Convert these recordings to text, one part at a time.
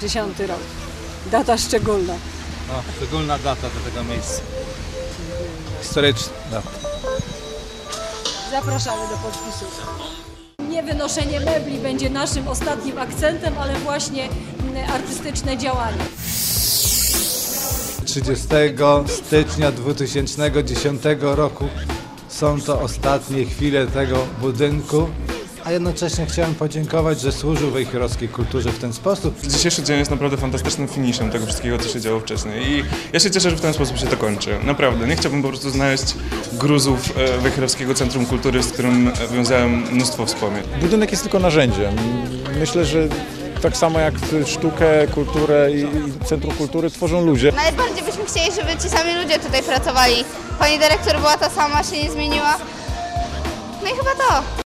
10 rok. Data szczególna. No, szczególna data do tego miejsca. Historyczna data. Zapraszamy do podpisu. Nie wynoszenie mebli będzie naszym ostatnim akcentem, ale właśnie mm, artystyczne działanie. 30 stycznia 2010 roku są to ostatnie chwile tego budynku. A jednocześnie chciałem podziękować, że służył wejherowskiej kulturze w ten sposób. Dzisiejszy dzień jest naprawdę fantastycznym finiszem tego wszystkiego, co się działo wcześniej i ja się cieszę, że w ten sposób się to kończy. Naprawdę, nie chciałbym po prostu znaleźć gruzów e, Wejherowskiego Centrum Kultury, z którym wiązałem mnóstwo wspomnień. Budynek jest tylko narzędziem. Myślę, że tak samo jak sztukę, kulturę i i Centrum Kultury tworzą ludzie. Najbardziej byśmy chcieli, żeby ci sami ludzie tutaj pracowali. Pani dyrektor była ta sama, się nie zmieniła. No i chyba to.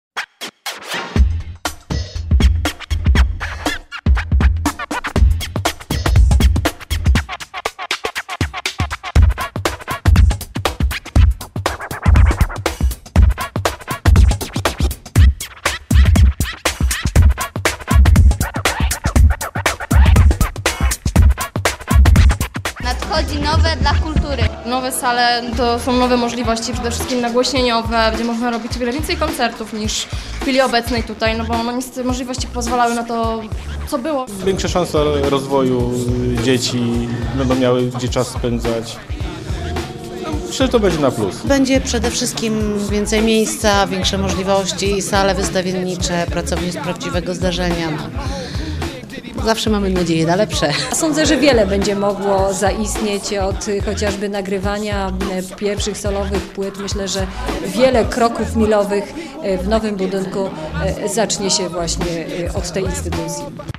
Sale to są nowe możliwości, przede wszystkim nagłośnieniowe, gdzie można robić o wiele więcej koncertów niż w chwili obecnej tutaj, no bo no niestety możliwości pozwalały na to, co było. Większa szansa rozwoju dzieci, będą miały gdzie czas spędzać. No, Myślę, że to będzie na plus. Będzie przede wszystkim więcej miejsca, większe możliwości, sale wystawiennicze, pracownie z prawdziwego zdarzenia. No. Zawsze mamy nadzieję na lepsze. Sądzę, że wiele będzie mogło zaistnieć od chociażby nagrywania y, pierwszych solowych płyt. Myślę, że wiele kroków milowych y, w nowym budynku y, zacznie się właśnie od tej instytucji.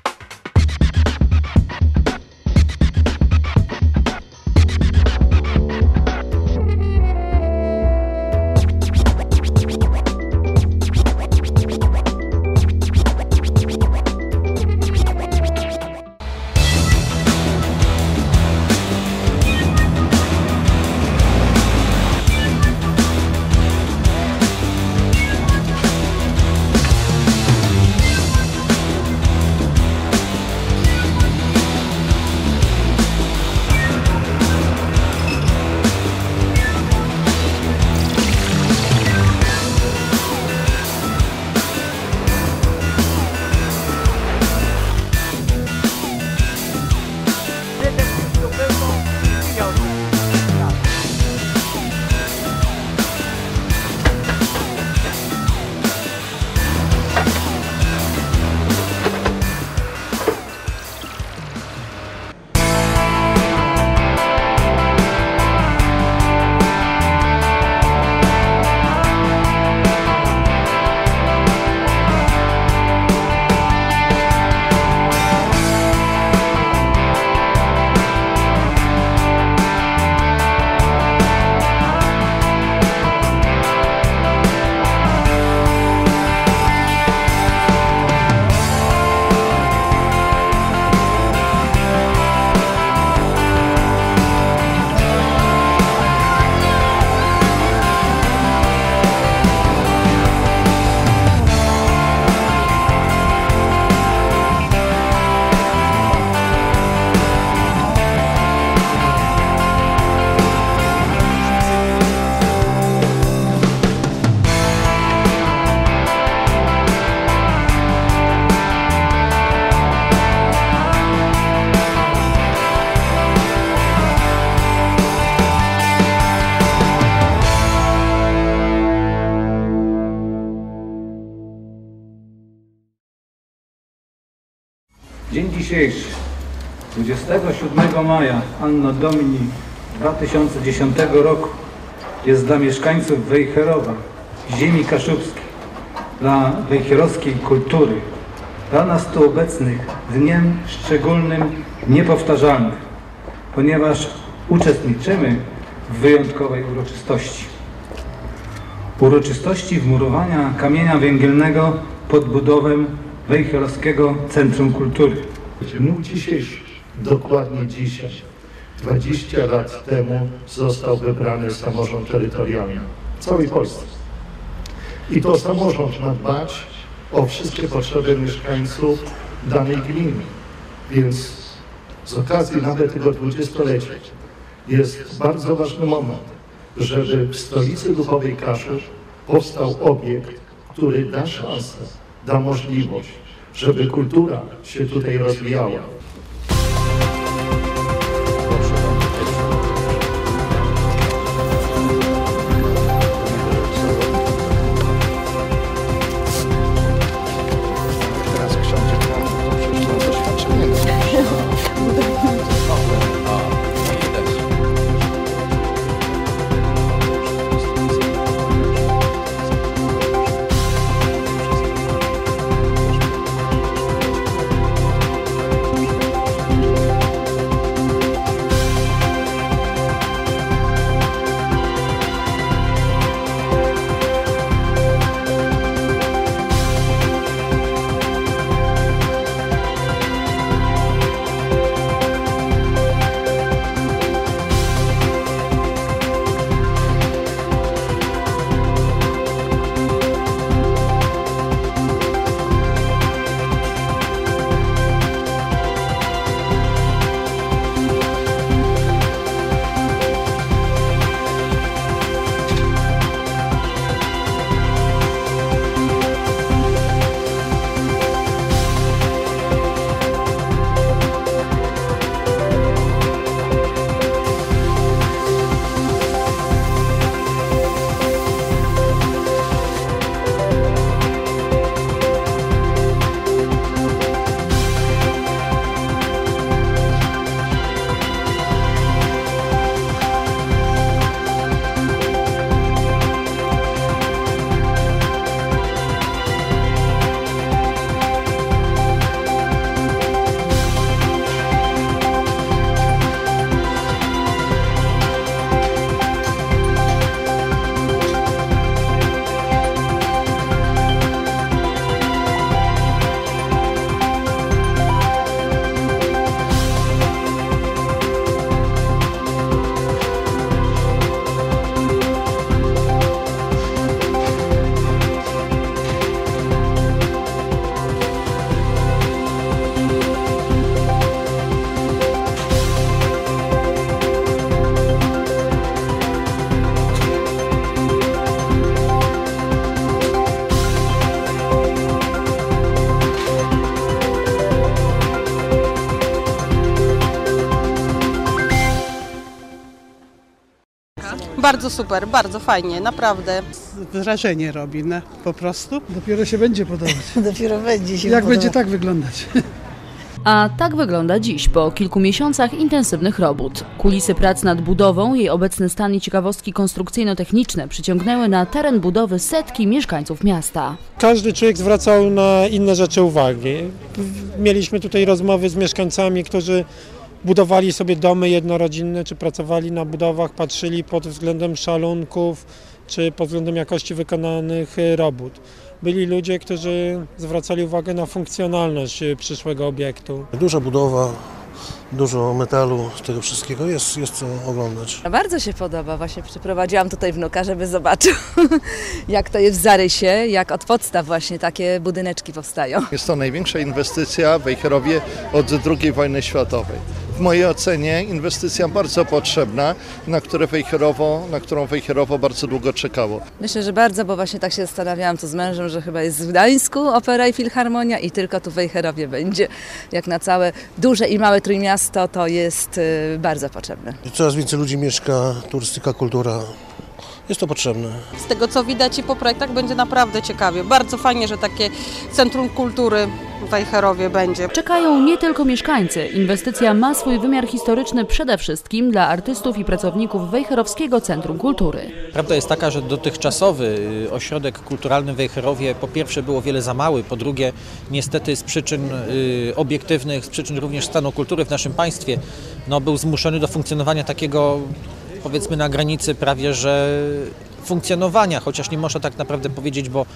Dzisiejszy, 27 maja Anno Domini 2010 roku jest dla mieszkańców Wejherowa, ziemi kaszubskiej, dla wejherowskiej kultury, dla nas tu obecnych dniem szczególnym, niepowtarzalnym, ponieważ uczestniczymy w wyjątkowej uroczystości. Uroczystości wmurowania kamienia węgielnego pod budowę Wejherowskiego Centrum Kultury. Dniu dzisiejszym, dokładnie dzisiaj, 20 lat temu został wybrany samorząd terytorialny w całej Polsce. I to samorząd ma dbać o wszystkie potrzeby mieszkańców danej gminy. Więc z okazji nawet tego dwudziestolecia jest bardzo ważny moment, żeby w stolicy duchowej Kaszub powstał obiekt, który da szansę, da możliwość, żeby kultura się tutaj rozwijała. Bardzo super, bardzo fajnie, naprawdę. Wrażenie robi, no, po prostu. Dopiero się będzie podobać. Dopiero będzie się Jak podoba. będzie tak wyglądać? A tak wygląda dziś, po kilku miesiącach intensywnych robót. Kulisy prac nad budową, jej obecny stan i ciekawostki konstrukcyjno-techniczne przyciągnęły na teren budowy setki mieszkańców miasta. Każdy człowiek zwracał na inne rzeczy uwagi. Mieliśmy tutaj rozmowy z mieszkańcami, którzy budowali sobie domy jednorodzinne, czy pracowali na budowach, patrzyli pod względem szalunków, czy pod względem jakości wykonanych e, robót. Byli ludzie, którzy zwracali uwagę na funkcjonalność e, przyszłego obiektu. Duża budowa, dużo metalu, z tego wszystkiego jest, jest co oglądać. Bardzo się podoba. Właśnie przyprowadziłam tutaj wnuka, żeby zobaczył, jak to jest w zarysie, jak od podstaw właśnie takie budyneczki powstają. Jest to największa inwestycja w Wejherowie od II wojny światowej. W mojej ocenie inwestycja bardzo potrzebna, na, które Wejherowo, na którą Wejherowo bardzo długo czekało. Myślę, że bardzo, bo właśnie tak się zastanawiałam tu z mężem, że chyba jest w Gdańsku opera i filharmonia i tylko tu w Wejherowie będzie. Jak na całe duże i małe trójmiasto to jest y, bardzo potrzebne. Coraz więcej ludzi mieszka, turystyka, kultura. Jest to potrzebne. Z tego co widać i po projektach będzie naprawdę ciekawie. Bardzo fajnie, że takie Centrum Kultury w Wejherowie będzie. Czekają nie tylko mieszkańcy. Inwestycja ma swój wymiar historyczny przede wszystkim dla artystów i pracowników Wejherowskiego Centrum Kultury. Prawda jest taka, że dotychczasowy y, ośrodek kulturalny w Wejherowie po pierwsze było wiele za mały, po drugie niestety z przyczyn y, obiektywnych, z przyczyn również stanu kultury w naszym państwie, no, był zmuszony do funkcjonowania takiego powiedzmy na granicy prawie że funkcjonowania, chociaż nie można tak naprawdę powiedzieć, bo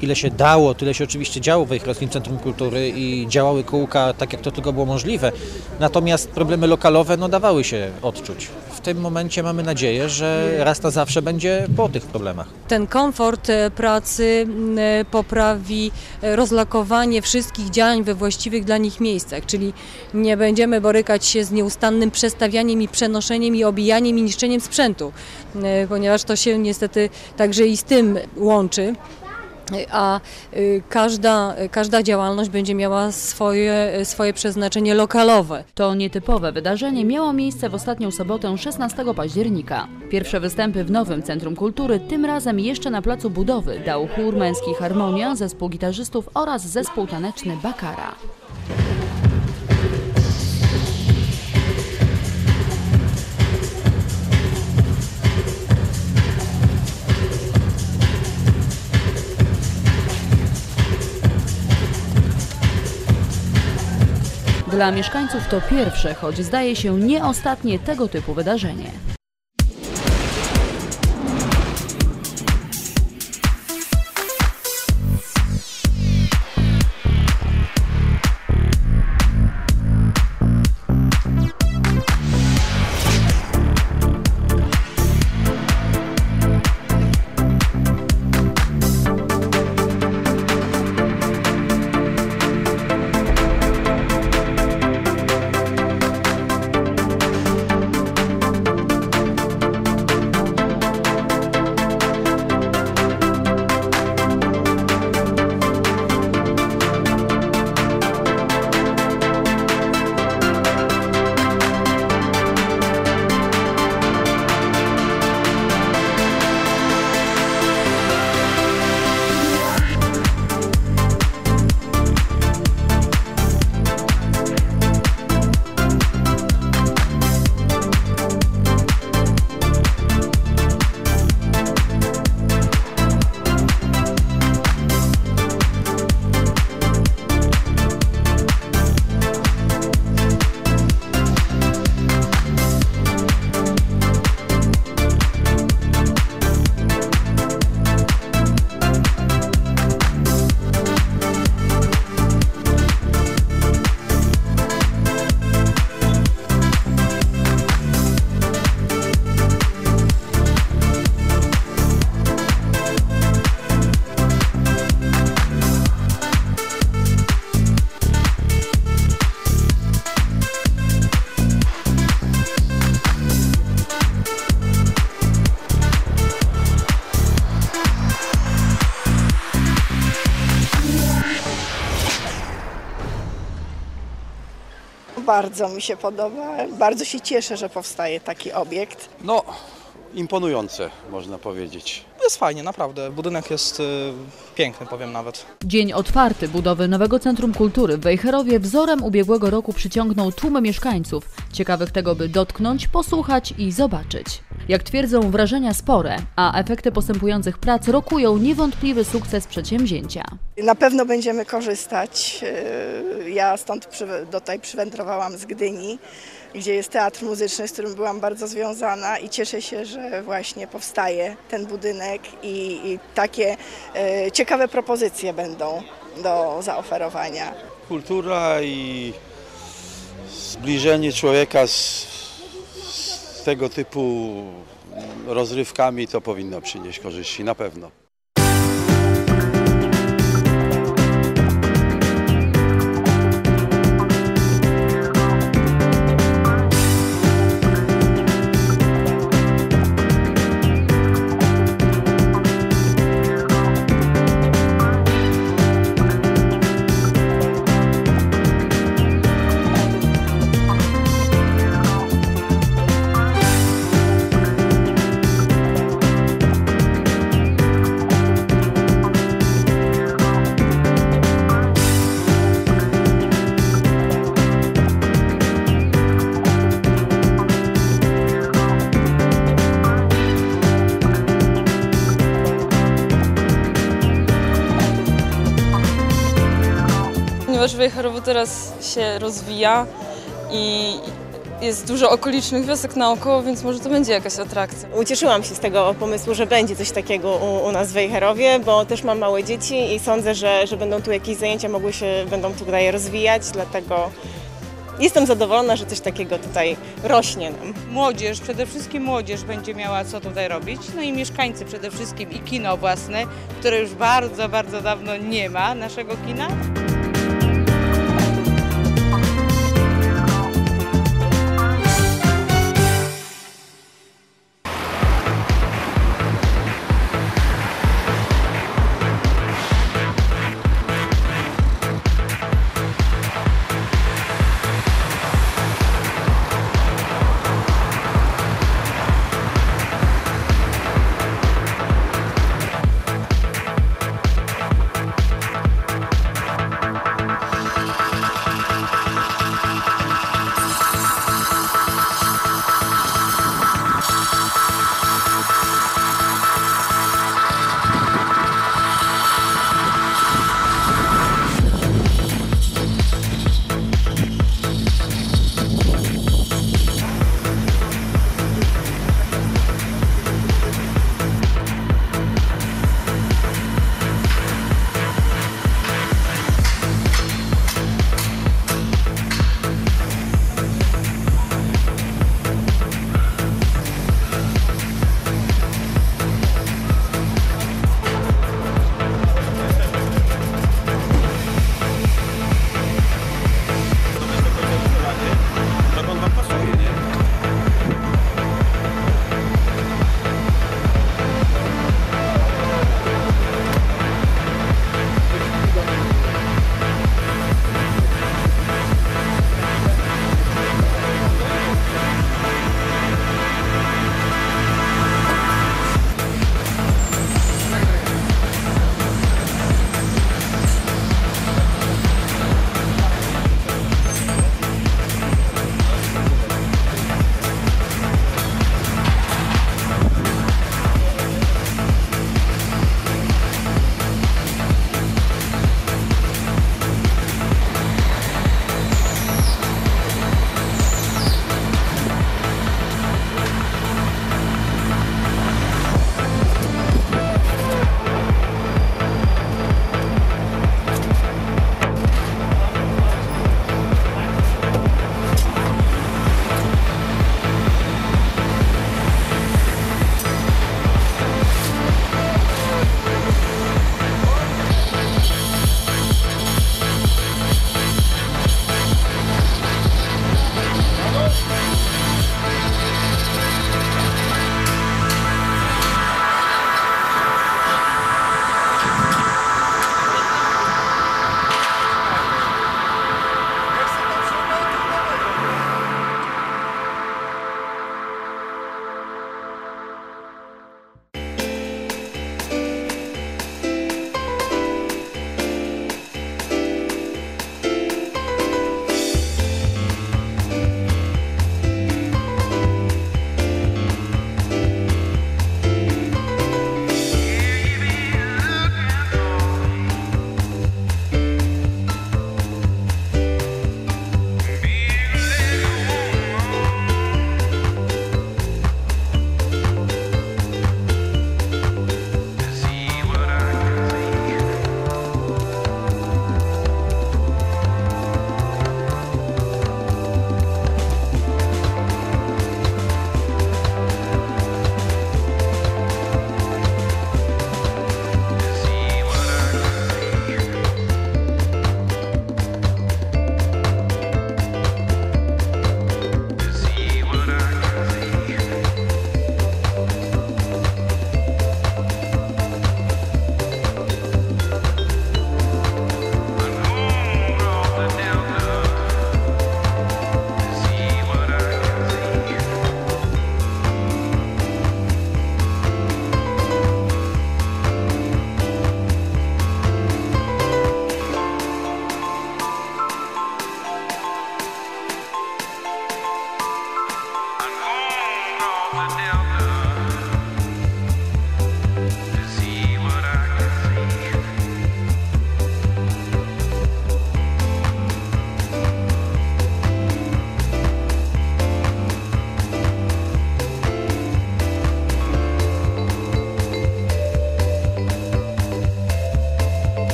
ile się dało, tyle się oczywiście działo w Wejherowskim Centrum Kultury i działały kółka tak, jak to tylko było możliwe. Natomiast problemy lokalowe no, dawały się odczuć. W tym momencie mamy nadzieję, że raz na zawsze będzie po tych problemach. Ten komfort e, pracy e, poprawi e, rozlokowanie wszystkich działań we właściwych dla nich miejscach, czyli nie będziemy borykać się z nieustannym przestawianiem i przenoszeniem i obijaniem i niszczeniem sprzętu, ponieważ to się niestety także i z tym łączy. A y, każda, każda działalność będzie miała swoje, swoje przeznaczenie lokalowe. To nietypowe wydarzenie miało miejsce w ostatnią sobotę 16 października. Pierwsze występy w nowym Centrum Kultury, tym razem jeszcze na placu budowy, dał chór męski Harmonia, zespół gitarzystów oraz zespół taneczny Bakara. Dla mieszkańców to pierwsze, choć zdaje się nie ostatnie tego typu wydarzenie. Bardzo mi się podoba, bardzo się cieszę, że powstaje taki obiekt. No, imponujące można powiedzieć. Jest fajnie, naprawdę. Budynek jest y, piękny, powiem nawet. Dzień otwarty budowy nowego Centrum Kultury w Wejherowie wzorem ubiegłego roku przyciągnął tłumy mieszkańców, ciekawych tego, by dotknąć, posłuchać i zobaczyć. Jak twierdzą, wrażenia spore, a efekty postępujących prac rokują niewątpliwy sukces przedsięwzięcia. Na pewno będziemy korzystać. Yy, Ja stąd przy- tutaj przywędrowałam z Gdyni, gdzie jest teatr muzyczny, z którym byłam bardzo związana i cieszę się, że właśnie powstaje ten budynek i, i takie yy, ciekawe propozycje będą do zaoferowania. Kultura i zbliżenie człowieka z, z tego typu rozrywkami to powinno przynieść korzyści, na pewno. Wejherowo teraz się rozwija i jest dużo okolicznych wiosek naokoło, więc może to będzie jakaś atrakcja. Ucieszyłam się z tego pomysłu, że będzie coś takiego u, u nas w Wejherowie, bo też mam małe dzieci i sądzę, że, że będą tu jakieś zajęcia mogły się, będą tutaj rozwijać, dlatego jestem zadowolona, że coś takiego tutaj rośnie nam. Młodzież, przede wszystkim młodzież będzie miała co tutaj robić, no i mieszkańcy przede wszystkim i kino własne, które już bardzo, bardzo dawno nie ma naszego kina.